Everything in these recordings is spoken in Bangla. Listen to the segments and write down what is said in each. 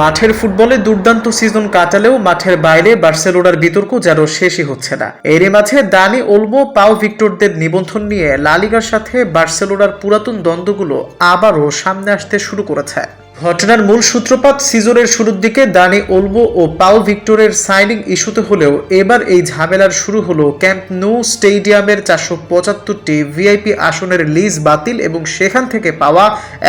মাঠের ফুটবলে দুর্দান্ত সিজন কাটালেও মাঠের বাইরে বার্সেলোনার বিতর্ক যেন শেষই হচ্ছে না। এরই মাঝে দানি ওলমো পাও ভিক্টরদের নিবন্ধন নিয়ে লালিগার সাথে বার্সেলোনার পুরাতন দ্বন্দ্বগুলো আবারও সামনে আসতে শুরু করেছে। ঘটনার মূল সূত্রপাত সিজনের শুরুর দিকে দানি ওলবো ও পাও ভিক্টরের সাইনিং ইস্যুতে হলেও এবার এই ঝামেলার শুরু হলো ক্যাম্প নো স্টেডিয়ামের চারশো পঁচাত্তরটি ভিআইপি আসনের লিজ বাতিল এবং সেখান থেকে পাওয়া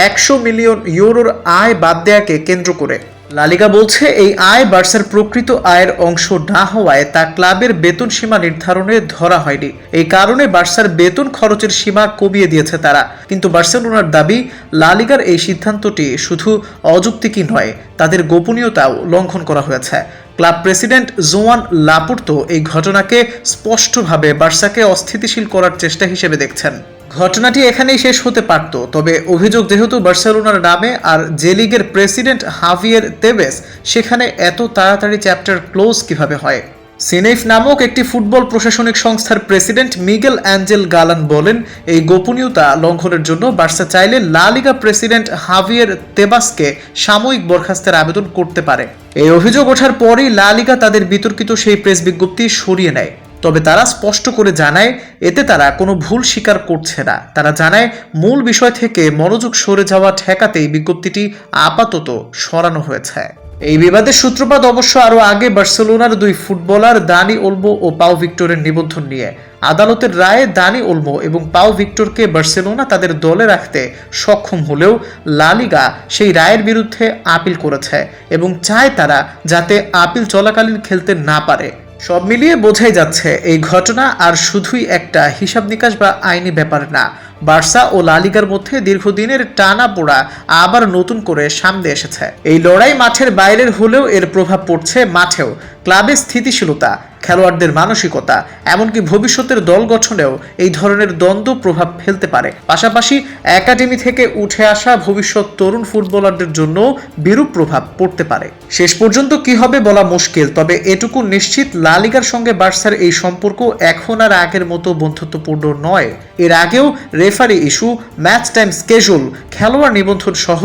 একশো মিলিয়ন ইউরোর আয় বাদ দেয়াকে কেন্দ্র করে। লালিগা বলছে, এই আয় বার্সার প্রকৃত আয়ের অংশ না হওয়ায় তা ক্লাবের বেতন সীমা নির্ধারণে ধরা হয়নি। এই কারণে বার্সার বেতন খরচের সীমা কমিয়ে দিয়েছে তারা। কিন্তু বার্সেলোনার দাবি, লালিগার এই সিদ্ধান্তটি শুধু অযৌক্তিকই নয়, তাদের গোপনীয়তাও লঙ্ঘন করা হয়েছে। ক্লাব প্রেসিডেন্ট জোয়ান লাপুর্তো এই ঘটনাকে স্পষ্টভাবে বার্সাকে অস্থিতিশীল করার চেষ্টা হিসেবে দেখছেন। ঘটনাটি এখানেই শেষ হতে পারত, তবে অভিযোগ যেহেতু বার্সেলোনার নামে আর জে লিগের প্রেসিডেন্ট হাভিয়ের তেবেস, সেখানে এত তাড়াতাড়ি চ্যাপ্টার ক্লোজ কীভাবে হয়? সিনেফ নামক একটি ফুটবল প্রশাসনিক সংস্থার প্রেসিডেন্ট মিগেল অ্যাঞ্জেল গালান বলেন, এই গোপনীয়তা লঙ্ঘনের জন্য বার্সা চাইলে লা লিগা প্রেসিডেন্ট হাভিয়ের তেবাসকে সাময়িক বরখাস্তের আবেদন করতে পারে। এই অভিযোগ ওঠার পরই লা লিগা তাদের বিতর্কিত সেই প্রেস বিজ্ঞপ্তি সরিয়ে নেয়। তবে তারা স্পষ্ট করে জানায়, এতে তারা কোনো ভুল স্বীকার করছে না। তারা জানায়, মূল বিষয় থেকে মনোযোগ সরে যাওয়া ঠেকাতেই বিজ্ঞপ্তিটি আপাতত সরানো হয়েছে। এই বিবাদের সূত্রপাত অবশ্য আরও আগে বার্সেলোনার দুই ফুটবলার দানি ওলমো ও পাও ভিক্টরের নিবন্ধন নিয়ে। আদালতের রায়ে দানি ওলমো এবং পাও ভিক্টরকে বার্সেলোনা তাদের দলে রাখতে সক্ষম হলেও লালিগা সেই রায়ের বিরুদ্ধে আপিল করেছে এবং চায় তারা যাতে আপিল চলাকালীন খেলতে না পারে। সব মিলিয়ে বোঝাই যাচ্ছে, এই ঘটনা আর শুধুই একটা হিসাব নিকাশ বা আইনি ব্যাপার না। বার্সা ও লালিগার মধ্যে দীর্ঘদিনের টানা পোড়া আবার নতুন করে সামনে এসেছে। এই লড়াই মাঠের বাইরের হলেও এর প্রভাব পড়ছে মাঠেও। ক্লাবের স্থিতিশীলতা, খেলোয়াড়দের মানসিকতা, এমনকি ভবিষ্যতের দল গঠনেও এই ধরনের দ্বন্দ্ব প্রভাব ফেলতে পারে। পাশাপাশি একাডেমি থেকে উঠে আসা ভবিষ্যৎ তরুণ ফুটবলারদের জন্য বিরূপ প্রভাব পড়তে পারে। শেষ পর্যন্ত কি হবে বলা মুশকিল, তবে এটুকু নিশ্চিত লালিগার সঙ্গে বার্সার এই সম্পর্ক এখন আর আগের মতো বন্ধুত্বপূর্ণ নয়। এর আগেও referee issue, match time schedule, খেলোয়াড় নিবন্ধন সহ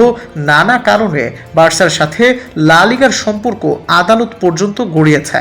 নানা কারণে বার্সার সাথে লালিগার সম্পর্ক আদালত পর্যন্ত গড়িয়েছে।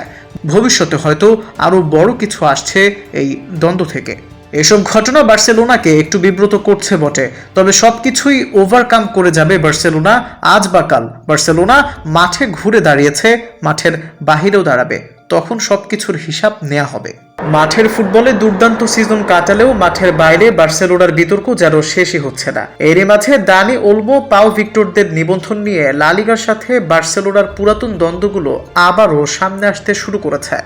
ভবিষ্যতে হয়তো আরও বড় কিছু আসছে এই দ্বন্দ্ব থেকে। এসব ঘটনা বার্সেলোনাকে একটু বিব্রত করছে বটে, তবে সবকিছুই ওভারকাম করে যাবে বার্সেলোনা আজ বা কাল। বার্সেলোনা মাঠে ঘুরে দাঁড়িয়েছে, মাঠের বাহিরেও দাঁড়াবে, তখন সবকিছুর হিসাব নেওয়া হবে। মাঠের ফুটবলে দুর্দান্ত সিজন কাটালেও মাঠের বাইরে বার্সেলোনার বিতর্ক যেন শেষই হচ্ছে না। এরই মাঝে দানি ওলমো পাও ভিক্টরদের নিবন্ধন নিয়ে লালিগার সাথে বার্সেলোনার পুরাতন দ্বন্দ্বগুলো আবারও সামনে আসতে শুরু করেছে।